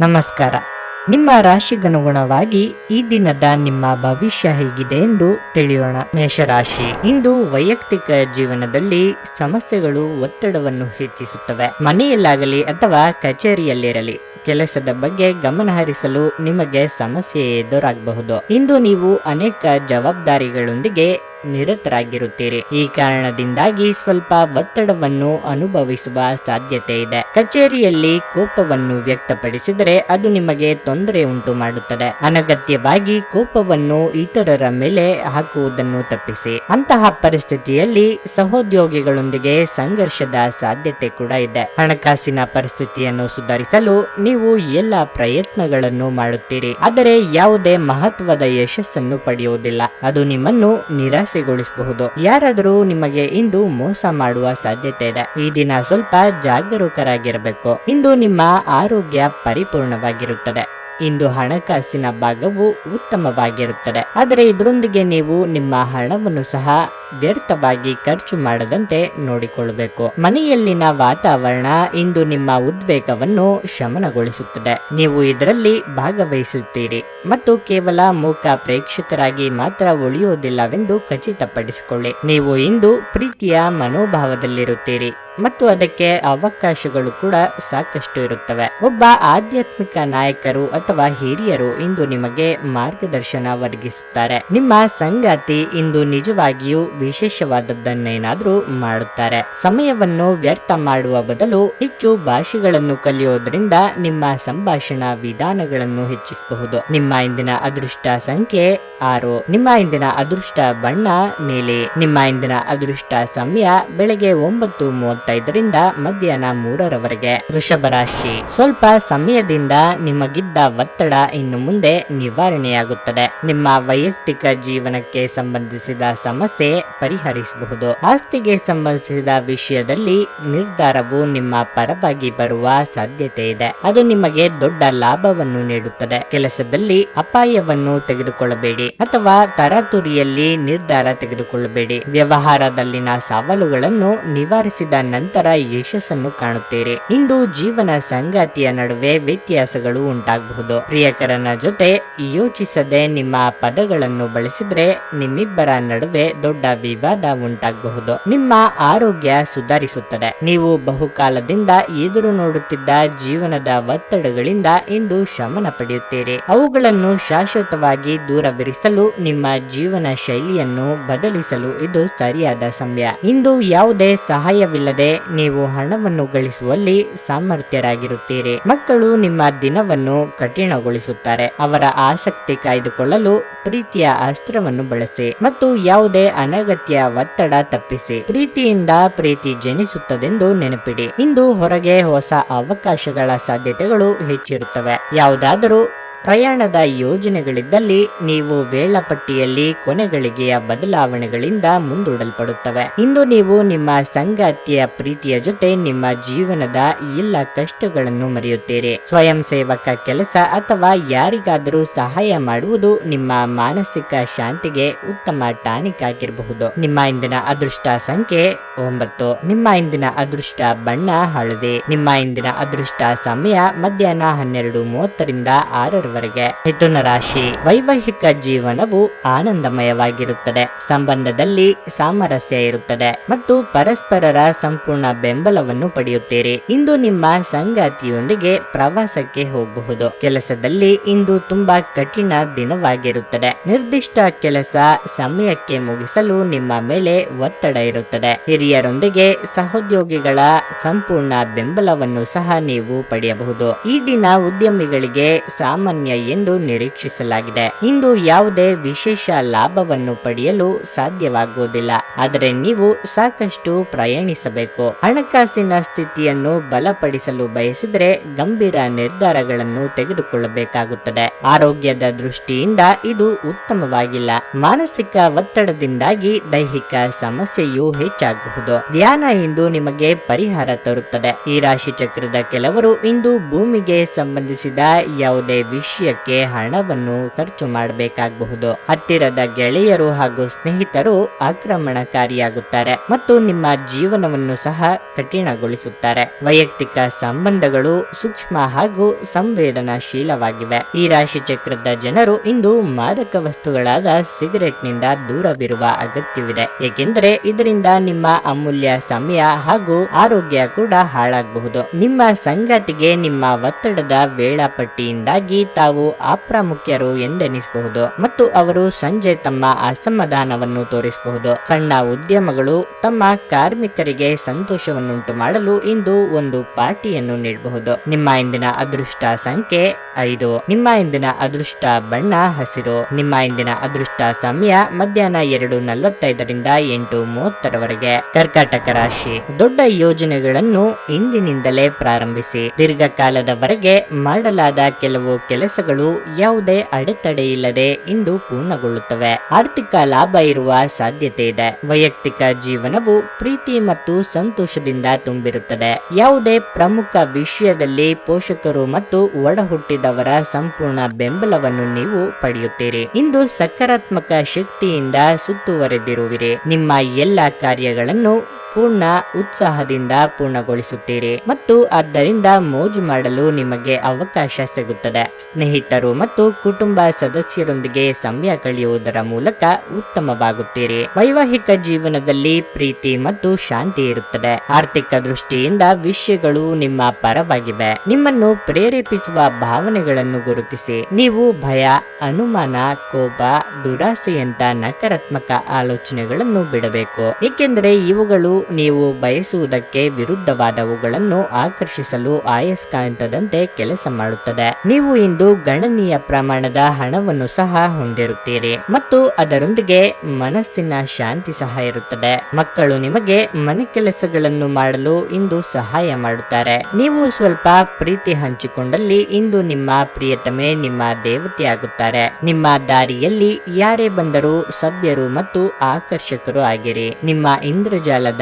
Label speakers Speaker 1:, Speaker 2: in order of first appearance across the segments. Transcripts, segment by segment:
Speaker 1: ನಮಸ್ಕಾರ. ನಿಮ್ಮ ರಾಶಿಗನುಗುಣವಾಗಿ ಈ ದಿನದ ನಿಮ್ಮ ಭವಿಷ್ಯ ಹೇಗಿದೆ ಎಂದು ತಿಳಿಯೋಣ. ಮೇಷರಾಶಿ. ಇಂದು ವೈಯಕ್ತಿಕ ಜೀವನದಲ್ಲಿ ಸಮಸ್ಯೆಗಳು ಒತ್ತಡವನ್ನು ಹೆಚ್ಚಿಸುತ್ತವೆ. ಮನೆಯಲ್ಲಾಗಲಿ ಅಥವಾ ಕಚೇರಿಯಲ್ಲಿರಲಿ ಕೆಲಸದ ಬಗ್ಗೆ ಗಮನ ಹರಿಸಲು ನಿಮಗೆ ಸಮಸ್ಯೆ ಎದುರಾಗಬಹುದು. ಇಂದು ನೀವು ಅನೇಕ ಜವಾಬ್ದಾರಿಗಳೊಂದಿಗೆ ನಿರತರಾಗಿರುತ್ತೀರಿ. ಈ ಕಾರಣದಿಂದಾಗಿ ಸ್ವಲ್ಪ ಒತ್ತಡವನ್ನು ಅನುಭವಿಸುವ ಸಾಧ್ಯತೆ ಇದೆ. ಕಚೇರಿಯಲ್ಲಿ ಕೋಪವನ್ನು ವ್ಯಕ್ತಪಡಿಸಿದರೆ ಅದು ನಿಮಗೆ ತೊಂದರೆ ಉಂಟು ಮಾಡುತ್ತದೆ. ಅನಗತ್ಯವಾಗಿ ಕೋಪವನ್ನು ಇತರರ ಮೇಲೆ ಹಾಕುವುದನ್ನು ತಪ್ಪಿಸಿ. ಅಂತಹ ಪರಿಸ್ಥಿತಿಯಲ್ಲಿ ಸಹೋದ್ಯೋಗಿಗಳೊಂದಿಗೆ ಸಂಘರ್ಷದ ಸಾಧ್ಯತೆ ಕೂಡ ಇದೆ. ಹಣಕಾಸಿನ ಪರಿಸ್ಥಿತಿಯನ್ನು ಸುಧಾರಿಸಲು ನೀವು ಎಲ್ಲ ಪ್ರಯತ್ನಗಳನ್ನು ಮಾಡುತ್ತೀರಿ. ಆದರೆ ಯಾವುದೇ ಮಹತ್ವದ ಯಶಸ್ಸನ್ನು ಪಡೆಯುವುದಿಲ್ಲ. ಅದು ನಿಮ್ಮನ್ನು ನಿರಾಸೆಗೊಳಿಸಬಹುದು ಯಾರಾದರೂ ನಿಮಗೆ ಇಂದು ಮೋಸ ಮಾಡುವ ಸಾಧ್ಯತೆ ಇದೆ. ಈ ದಿನ ಸ್ವಲ್ಪ ಜಾಗರೂಕರಾಗಿರಬೇಕು. ಇಂದು ನಿಮ್ಮ ಆರೋಗ್ಯ ಪರಿಪೂರ್ಣವಾಗಿರುತ್ತದೆ. ಇಂದು ಹಣಕಾಸಿನ ಭಾಗವು ಉತ್ತಮವಾಗಿರುತ್ತದೆ. ಆದರೆ ಇದರೊಂದಿಗೆ ನೀವು ನಿಮ್ಮ ಹಣವನ್ನು ಸಹ ವ್ಯರ್ಥವಾಗಿ ಖರ್ಚು ಮಾಡದಂತೆ ನೋಡಿಕೊಳ್ಳಬೇಕು. ಮನೆಯಲ್ಲಿನ ವಾತಾವರಣ ಇಂದು ನಿಮ್ಮ ಉದ್ವೇಗವನ್ನು ಶಮನಗೊಳಿಸುತ್ತದೆ. ನೀವು ಇದರಲ್ಲಿ ಭಾಗವಹಿಸುತ್ತೀರಿ ಮತ್ತು ಕೇವಲ ಮೂಕ ಪ್ರೇಕ್ಷಕರಾಗಿ ಮಾತ್ರ ಉಳಿಯುವುದಿಲ್ಲವೆಂದು ಖಚಿತಪಡಿಸಿಕೊಳ್ಳಿ. ನೀವು ಇಂದು ಪ್ರೀತಿಯ ಮನೋಭಾವದಲ್ಲಿರುತ್ತೀರಿ. ಮತ್ತು ಅದಕ್ಕೆ ಅವಕಾಶಗಳು ಕೂಡ ಸಾಕಷ್ಟು ಇರುತ್ತವೆ. ಒಬ್ಬ ಆಧ್ಯಾತ್ಮಿಕ ನಾಯಕರು ಅಥವಾ ಹಿರಿಯರು ಇಂದು ನಿಮಗೆ ಮಾರ್ಗದರ್ಶನ ಒದಗಿಸುತ್ತಾರೆ. ನಿಮ್ಮ ಸಂಗಾತಿ ಇಂದು ನಿಜವಾಗಿಯೂ ವಿಶೇಷವಾದದ್ದನ್ನೇನಾದ್ರೂ ಮಾಡುತ್ತಾರೆ. ಸಮಯವನ್ನು ವ್ಯರ್ಥ ಮಾಡುವ ಬದಲು ಹೆಚ್ಚು ಭಾಷೆಗಳನ್ನು ಕಲಿಯೋದ್ರಿಂದ ನಿಮ್ಮ ಸಂಭಾಷಣಾ ವಿಧಾನಗಳನ್ನು ಹೆಚ್ಚಿಸಬಹುದು. ನಿಮ್ಮ ಇಂದಿನ ಅದೃಷ್ಟ ಸಂಖ್ಯೆ ಆರು. ನಿಮ್ಮ ಇಂದಿನ ಅದೃಷ್ಟ ಬಣ್ಣ ನೀಲಿ ನಿಮ್ಮ ಇಂದಿನ ಅದೃಷ್ಟ ಸಮಯ, ಬೆಳಗ್ಗೆ ಒಂಬತ್ತು ಮೂವತ್ತೈದರಿಂದ ಮಧ್ಯಾಹ್ನ ಮೂರರವರೆಗೆ ವೃಷಭ ರಾಶಿ. ಸ್ವಲ್ಪ ಸಮಯದಿಂದ ನಿಮಗಿದ್ದ ಒತ್ತಡ ಇನ್ನು ಮುಂದೆ ನಿವಾರಣೆಯಾಗುತ್ತದೆ. ನಿಮ್ಮ ವೈಯಕ್ತಿಕ ಜೀವನಕ್ಕೆ ಸಂಬಂಧಿಸಿದ ಸಮಸ್ಯೆ ಪರಿಹರಿಸಬಹುದು. ಆಸ್ತಿಗೆ ಸಂಬಂಧಿಸಿದ ವಿಷಯದಲ್ಲಿ ನಿರ್ಧಾರವು ನಿಮ್ಮ ಪರವಾಗಿ ಬರುವ ಸಾಧ್ಯತೆ ಇದೆ. ಅದು ನಿಮಗೆ ದೊಡ್ಡ ಲಾಭವನ್ನು ನೀಡುತ್ತದೆ. ಕೆಲಸದಲ್ಲಿ ಅಪಾಯವನ್ನು ತೆಗೆದುಕೊಳ್ಳಬೇಡಿ ಅಥವಾ ತರತುರಿಯಲ್ಲಿ ನಿರ್ಧಾರ ತೆಗೆದುಕೊಳ್ಳಬೇಡಿ. ವ್ಯವಹಾರದಲ್ಲಿನ ಸವಾಲುಗಳನ್ನು ನಿವಾರಿಸಿದ ನಂತರ ಯಶಸ್ಸನ್ನು ಕಾಣುತ್ತೀರಿ. ಇಂದು ಜೀವನ ಸಂಗಾತಿಯ ನಡುವೆ ವ್ಯತ್ಯಾಸಗಳು ಉಂಟಾಗಬಹುದು. ಪ್ರಿಯಕರನ ಜೊತೆ ಯೋಚಿಸದೆ ನಿಮ್ಮ ಪದಗಳನ್ನು ಬಳಸಿದ್ರೆ ನಿಮ್ಮಿಬ್ಬರ ನಡುವೆ ದೊಡ್ಡ ವಿವಾದ ಉಂಟಾಗಬಹುದು. ನಿಮ್ಮ ಆರೋಗ್ಯ ಸುಧಾರಿಸುತ್ತದೆ. ನೀವು ಬಹುಕಾಲದಿಂದ ಎದುರು ನೋಡುತ್ತಿದ್ದ ಜೀವನದ ಒತ್ತಡಗಳಿಂದ ಇಂದು ಶಮನ ಪಡೆಯುತ್ತೀರಿ. ಅವುಗಳನ್ನು ಶಾಶ್ವತವಾಗಿ ದೂರವಿರಿಸಲು ನಿಮ್ಮ ಜೀವನ ಶೈಲಿಯನ್ನು ಬದಲಿಸಲು ಇದು ಸರಿಯಾದ ಸಮಯ. ಇಂದು ಯಾವುದೇ ಸಹಾಯವಿಲ್ಲದೆ ನೀವು ಹಣವನ್ನು ಗಳಿಸುವಲ್ಲಿ ಸಾಮರ್ಥ್ಯರಾಗಿರುತ್ತೀರಿ. ಮಕ್ಕಳು ನಿಮ್ಮ ದಿನವನ್ನು ಕಠಿಣಗೊಳಿಸುತ್ತಾರೆ. ಅವರ ಆಸಕ್ತಿ ಕಾಯ್ದುಕೊಳ್ಳಲು ಪ್ರೀತಿಯ ಅಸ್ತ್ರವನ್ನು ಬಳಸಿ ಮತ್ತು ಯಾವುದೇ ಅನಗತ್ಯ ಒತ್ತಡ ತಪ್ಪಿಸಿ ಪ್ರೀತಿಯಿಂದ ಪ್ರೀತಿ ಜನಿಸುತ್ತದೆಂದು ನೆನಪಿಡಿ. ಇಂದು ಹೊರಗೆ ಹೊಸ ಅವಕಾಶಗಳ ಸಾಧ್ಯತೆಗಳು ಹೆಚ್ಚಿರುತ್ತವೆ. ಯಾವುದಾದರೂ ಪ್ರಯಾಣದ ಯೋಜನೆಗಳಿದ್ದಲ್ಲಿ ನೀವು ವೇಳಾಪಟ್ಟಿಯಲ್ಲಿ ಕೊನೆಗಳಿಗೆಯ ಬದಲಾವಣೆಗಳಿಂದ ಮುಂದೂಡಲ್ಪಡುತ್ತವೆ. ಇಂದು ನೀವು ನಿಮ್ಮ ಸಂಗಾತಿಯ ಪ್ರೀತಿಯ ಜೊತೆ ನಿಮ್ಮ ಜೀವನದ ಎಲ್ಲ ಕಷ್ಟಗಳನ್ನು ಮರೆಯುತ್ತೀರಿ. ಸ್ವಯಂ ಸೇವಕ ಕೆಲಸ ಅಥವಾ ಯಾರಿಗಾದರೂ ಸಹಾಯ ಮಾಡುವುದು ನಿಮ್ಮ ಮಾನಸಿಕ ಶಾಂತಿಗೆ ಉತ್ತಮ ಟಾನಿಕ್ ಆಗಿರಬಹುದು ನಿಮ್ಮ ಇಂದಿನ ಅದೃಷ್ಟ ಸಂಖ್ಯೆ ಒಂಬತ್ತು. ನಿಮ್ಮ ಇಂದಿನ ಅದೃಷ್ಟ ಬಣ್ಣ, ಹಳದಿ. ನಿಮ್ಮ ಇಂದಿನ ಅದೃಷ್ಟ ಸಮಯ ಮಧ್ಯಾಹ್ನ ಹನ್ನೆರಡು ಮೂವತ್ತರಿಂದ ಆರರವರೆಗೆ ಮಿಥುನ ರಾಶಿ ವೈವಾಹಿಕ ಜೀವನವು ಆನಂದಮಯವಾಗಿರುತ್ತದೆ. ಸಂಬಂಧದಲ್ಲಿ ಸಾಮರಸ್ಯ ಇರುತ್ತದೆ ಮತ್ತು ಪರಸ್ಪರರ ಸಂಪೂರ್ಣ ಬೆಂಬಲವನ್ನು ಪಡೆಯುತ್ತೀರಿ. ಇಂದು ನಿಮ್ಮ ಸಂಗಾತಿಯೊಂದಿಗೆ ಪ್ರವಾಸಕ್ಕೆ ಹೋಗಬಹುದು. ಕೆಲಸದಲ್ಲಿ ಇಂದು ತುಂಬಾ ಕಠಿಣ ದಿನವಾಗಿರುತ್ತದೆ. ನಿರ್ದಿಷ್ಟ ಕೆಲಸ ಸಮಯಕ್ಕೆ ಮುಗಿಸಲು ನಿಮ್ಮ ಮೇಲೆ ಒತ್ತಡ ಇರುತ್ತದೆ. ಹಿರಿಯರೊಂದಿಗೆ ಸಹೋದ್ಯೋಗಿಗಳ ಸಂಪೂರ್ಣ ಬೆಂಬಲವನ್ನು ಸಹ ನೀವು ಪಡೆಯಬಹುದು. ಈ ದಿನ ಉದ್ಯಮಿಗಳಿಗೆ ಸಾಮಾನ್ಯ ಎಂದು ನಿರೀಕ್ಷಿಸಲಾಗಿದೆ. ಇಂದು ಯಾವುದೇ ವಿಶೇಷ ಲಾಭವನ್ನು ಪಡೆಯಲು ಸಾಧ್ಯವಾಗುವುದಿಲ್ಲ. ಆದರೆ ನೀವು ಸಾಕಷ್ಟು ಪ್ರಯಾಣಿಸಬೇಕು. ಹಣಕಾಸಿನ ಸ್ಥಿತಿಯನ್ನು ಬಲಪಡಿಸಲು ಬಯಸಿದರೆ ಗಂಭೀರ ನಿರ್ಧಾರಗಳನ್ನು ತೆಗೆದುಕೊಳ್ಳಬೇಕಾಗುತ್ತದೆ. ಆರೋಗ್ಯದ ದೃಷ್ಟಿಯಿಂದ ಇದು ಉತ್ತಮವಾಗಿಲ್ಲ. ಮಾನಸಿಕ ಒತ್ತಡದಿಂದಾಗಿ ದೈಹಿಕ ಸಮಸ್ಯೆಯು ಹೆಚ್ಚಾಗಬಹುದು. ಧ್ಯಾನ ಇಂದು ನಿಮಗೆ ಪರಿಹಾರ ತರುತ್ತದೆ. ಈ ರಾಶಿ ಚಕ್ರದ ಕೆಲವರು ಇಂದು ಭೂಮಿಗೆ ಸಂಬಂಧಿಸಿದ ಯಾವುದೇ ವಿಷಯ ವಿಷಯಕ್ಕೆ ಹಣವನ್ನು ಖರ್ಚು ಮಾಡಬೇಕಾಗಬಹುದು. ಹತ್ತಿರದ ಗೆಳೆಯರು ಹಾಗೂ ಸ್ನೇಹಿತರು ಆಕ್ರಮಣಕಾರಿಯಾಗುತ್ತಾರೆ ಮತ್ತು ನಿಮ್ಮ ಜೀವನವನ್ನು ಸಹ ಕಠಿಣಗೊಳಿಸುತ್ತಾರೆ. ವೈಯಕ್ತಿಕ ಸಂಬಂಧಗಳು ಸೂಕ್ಷ್ಮ ಹಾಗೂ ಸಂವೇದನಾಶೀಲವಾಗಿವೆ. ಈ ರಾಶಿ ಚಕ್ರದ ಜನರು ಇಂದು ಮಾದಕ ವಸ್ತುಗಳಾದ ಸಿಗರೆಟ್ನಿಂದ ದೂರವಿರುವ ಅಗತ್ಯವಿದೆ. ಏಕೆಂದರೆ ಇದರಿಂದ ನಿಮ್ಮ ಅಮೂಲ್ಯ ಸಮಯ ಹಾಗೂ ಆರೋಗ್ಯ ಕೂಡ ಹಾಳಾಗಬಹುದು. ನಿಮ್ಮ ಸಂಗಾತಿಗೆ ನಿಮ್ಮ ಒತ್ತಡದ ವೇಳಾಪಟ್ಟಿಯಿಂದಾಗಿ ತಾವು ಅಪ್ರಾಮುಖ್ಯರು ಎಂದೆನಿಸಬಹುದು ಮತ್ತು ಅವರು ಸಂಜೆ ತಮ್ಮ ಅಸಮಾಧಾನವನ್ನು ತೋರಿಸಬಹುದು. ಸಣ್ಣ ಉದ್ಯಮಗಳು ತಮ್ಮ ಕಾರ್ಮಿಕರಿಗೆ ಸಂತೋಷವನ್ನುಂಟು ಮಾಡಲು ಇಂದು ಒಂದು ಪಾರ್ಟಿಯನ್ನು ನೀಡಬಹುದು. ನಿಮ್ಮ ಇಂದಿನ ಅದೃಷ್ಟ ಸಂಖ್ಯೆ ಐದು. ನಿಮ್ಮ ಇಂದಿನ ಅದೃಷ್ಟ ಬಣ್ಣ ಹಸಿರು. ನಿಮ್ಮ ಇಂದಿನ ಅದೃಷ್ಟ ಸಮಯ ಮಧ್ಯಾಹ್ನ ಎರಡು ನಲವತ್ತೈದರಿಂದ ಎಂಟು ಮೂವತ್ತರವರೆಗೆ. ಕರ್ಕಾಟಕ ರಾಶಿ. ದೊಡ್ಡ ಯೋಜನೆಗಳನ್ನು ಇಂದಿನಿಂದಲೇ ಪ್ರಾರಂಭಿಸಿ. ದೀರ್ಘಕಾಲದವರೆಗೆ ಮಾಡಲಾದ ಕೆಲವು ಕೆಲಸಗಳು ಯಾವುದೇ ಅಡೆತಡೆ ಇಲ್ಲದೆ ಇಂದು ಪೂರ್ಣಗೊಳ್ಳುತ್ತವೆ. ಆರ್ಥಿಕ ಲಾಭ ಇರುವ ಸಾಧ್ಯತೆ ಇದೆ. ವೈಯಕ್ತಿಕ ಜೀವನವು ಪ್ರೀತಿ ಮತ್ತು ಸಂತೋಷದಿಂದ ತುಂಬಿರುತ್ತದೆ. ಯಾವುದೇ ಪ್ರಮುಖ ವಿಷಯದಲ್ಲಿ ಪೋಷಕರು ಮತ್ತು ಒಡಹುಟ್ಟಿದವರ ಸಂಪೂರ್ಣ ಬೆಂಬಲವನ್ನು ನೀವು ಪಡೆಯುತ್ತೀರಿ. ಇಂದು ಸಕಾರಾತ್ಮಕ ಶಕ್ತಿಯಿಂದ ಸುತ್ತುವರೆದಿರುವಿರಿ. ನಿಮ್ಮ ಎಲ್ಲ ಕಾರ್ಯಗಳನ್ನು ಪೂರ್ಣ ಉತ್ಸಾಹದಿಂದ ಪೂರ್ಣಗೊಳಿಸುತ್ತೀರಿ ಮತ್ತು ಆದ್ದರಿಂದ ಮೋಜು ಮಾಡಲು ನಿಮಗೆ ಅವಕಾಶ ಸಿಗುತ್ತದೆ. ಸ್ನೇಹಿತರು ಮತ್ತು ಕುಟುಂಬ ಸದಸ್ಯರೊಂದಿಗೆ ಸಮಯ ಕಳೆಯುವುದರ ಮೂಲಕ ಉತ್ತಮವಾಗುತ್ತೀರಿ. ವೈವಾಹಿಕ ಜೀವನದಲ್ಲಿ ಪ್ರೀತಿ ಮತ್ತು ಶಾಂತಿ ಇರುತ್ತದೆ. ಆರ್ಥಿಕ ದೃಷ್ಟಿಯಿಂದ ವಿಷಯಗಳು ನಿಮ್ಮ ಪರವಾಗಿವೆ. ನಿಮ್ಮನ್ನು ಪ್ರೇರೇಪಿಸುವ ಭಾವನೆಗಳನ್ನು ಗುರುತಿಸಿ. ನೀವು ಭಯ, ಅನುಮಾನ, ಕೋಪ ದುರಾಸೆಯಂತ ನಕಾರಾತ್ಮಕ ಆಲೋಚನೆಗಳನ್ನು ಬಿಡಬೇಕು. ಏಕೆಂದರೆ ಇವುಗಳು ನೀವು ಬಯಸುವುದಕ್ಕೆ ವಿರುದ್ಧವಾದವುಗಳನ್ನು ಆಕರ್ಷಿಸಲು ಆಯಸ್ಕಾಂತದಂತೆ ಕೆಲಸ ಮಾಡುತ್ತದೆ. ನೀವು ಇಂದು ಗಣನೀಯ ಪ್ರಮಾಣದ ಹಣವನ್ನು ಸಹ ಹೊಂದಿರುತ್ತೀರಿ ಮತ್ತು ಅದರೊಂದಿಗೆ ಮನಸ್ಸಿನ ಶಾಂತಿ ಸಹ ಇರುತ್ತದೆ. ಮಕ್ಕಳು ನಿಮಗೆ ಮನೆ ಕೆಲಸಗಳನ್ನು ಮಾಡಲು ಇಂದು ಸಹಾಯ ಮಾಡುತ್ತಾರೆ. ನೀವು ಸ್ವಲ್ಪ ಪ್ರೀತಿ ಹಂಚಿಕೊಂಡಲ್ಲಿ ಇಂದು ನಿಮ್ಮ ಪ್ರಿಯತಮೆ ನಿಮ್ಮ ದೇವತೆಯಾಗುತ್ತಾರೆ. ನಿಮ್ಮ ದಾರಿಯಲ್ಲಿ ಯಾರೇ ಬಂದರೂ ಸಭ್ಯರು ಮತ್ತು ಆಕರ್ಷಕರು ಆಗಿರಿ. ನಿಮ್ಮ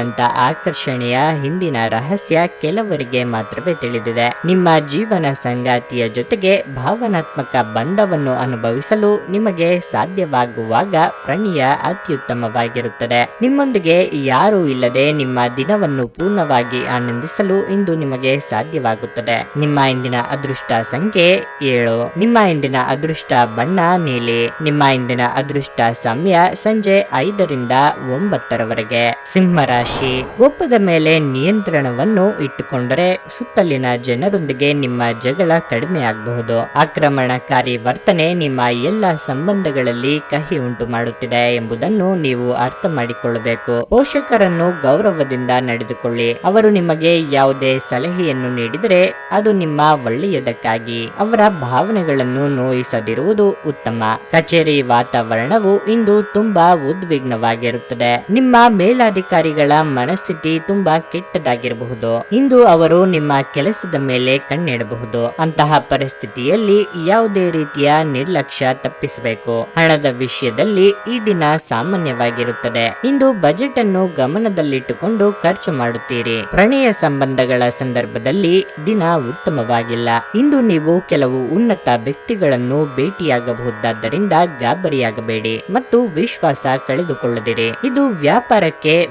Speaker 1: ಇಂದ್ರಜಾಲದಂತ ಆಕರ್ಷಣೆಯ ಹಿಂದಿನ ರಹಸ್ಯ ಕೆಲವರಿಗೆ ಮಾತ್ರವೇ ತಿಳಿದಿದೆ. ನಿಮ್ಮ ಜೀವನ ಸಂಗಾತಿಯ ಜೊತೆಗೆ ಭಾವನಾತ್ಮಕ ಬಂಧವನ್ನು ಅನುಭವಿಸಲು ನಿಮಗೆ ಸಾಧ್ಯವಾಗುವಾಗ ಪ್ರಣಯ ಅತ್ಯುತ್ತಮವಾಗಿರುತ್ತದೆ. ನಿಮ್ಮೊಂದಿಗೆ ಯಾರೂ ಇಲ್ಲದೆ ನಿಮ್ಮ ದಿನವನ್ನು ಪೂರ್ಣವಾಗಿ ಆನಂದಿಸಲು ಇಂದು ನಿಮಗೆ ಸಾಧ್ಯವಾಗುತ್ತದೆ. ನಿಮ್ಮ ಇಂದಿನ ಅದೃಷ್ಟ ಸಂಖ್ಯೆ ಏಳು. ನಿಮ್ಮ ಇಂದಿನ ಅದೃಷ್ಟ ಬಣ್ಣ ನೀಲಿ ನಿಮ್ಮ ಇಂದಿನ ಅದೃಷ್ಟ ಸಮಯ ಸಂಜೆ ಐದರಿಂದ ಒಂಬತ್ತರವರೆಗೆ. ಸಿಂಹ ರಾಶಿ ಕೋಪದ ಮೇಲೆ ನಿಯಂತ್ರಣವನ್ನು ಇಟ್ಟುಕೊಂಡರೆ ಸುತ್ತಲಿನ ಜನರೊಂದಿಗೆ ನಿಮ್ಮ ಜಗಳ ಕಡಿಮೆ ಆಗಬಹುದು. ಆಕ್ರಮಣಕಾರಿ ವರ್ತನೆ ನಿಮ್ಮ ಎಲ್ಲ ಸಂಬಂಧಗಳಲ್ಲಿ ಕಹಿ ಉಂಟು ಮಾಡುತ್ತಿದೆ ಎಂಬುದನ್ನು ನೀವು ಅರ್ಥ ಮಾಡಿಕೊಳ್ಳಬೇಕು. ಪೋಷಕರನ್ನು ಗೌರವದಿಂದ ನಡೆದುಕೊಳ್ಳಿ. ಅವರು ನಿಮಗೆ ಯಾವುದೇ ಸಲಹೆಯನ್ನು ನೀಡಿದರೆ ಅದು ನಿಮ್ಮ ಒಳ್ಳೆಯದಕ್ಕಾಗಿ. ಅವರ ಭಾವನೆಗಳನ್ನು ನೋಯಿಸದಿರುವುದು ಉತ್ತಮ. ಕಚೇರಿ ವಾತಾವರಣವು ಇಂದು ತುಂಬಾ ಉದ್ವಿಗ್ನವಾಗಿರುತ್ತದೆ. ನಿಮ್ಮ ಮೇಲಾಧಿಕಾರಿಗಳ ಮನಸ್ಥಿತಿ ತುಂಬಾ ಕೆಟ್ಟದಾಗಿರಬಹುದು. ಇಂದು ಅವರು ನಿಮ್ಮ ಕೆಲಸದ ಮೇಲೆ ಕಣ್ಣಿಡಬಹುದು. ಅಂತಹ ಪರಿಸ್ಥಿತಿಯಲ್ಲಿ ಯಾವುದೇ ರೀತಿಯ ನಿರ್ಲಕ್ಷ್ಯ ತಪ್ಪಿಸಬೇಕು. ಹಣದ ವಿಷಯದಲ್ಲಿ ಈ ದಿನ ಸಾಮಾನ್ಯವಾಗಿರುತ್ತದೆ. ಇಂದು ಬಜೆಟ್ ಅನ್ನು ಗಮನದಲ್ಲಿಟ್ಟುಕೊಂಡು ಖರ್ಚು ಮಾಡುತ್ತೀರಿ. ಪ್ರಣಯ ಸಂಬಂಧಗಳ ಸಂದರ್ಭದಲ್ಲಿ ದಿನ ಉತ್ತಮವಾಗಿಲ್ಲ. ಇಂದು ನೀವು ಕೆಲವು ಉನ್ನತ ವ್ಯಕ್ತಿಗಳನ್ನು ಭೇಟಿಯಾಗಬಹುದಾದ್ದರಿಂದ ಗಾಬರಿಯಾಗಬೇಡಿ ಮತ್ತು ವಿಶ್ವಾಸ ಕಳೆದುಕೊಳ್ಳದಿರಿ. ಇದು ವ್ಯಾಪಾರಕ್ಕೆ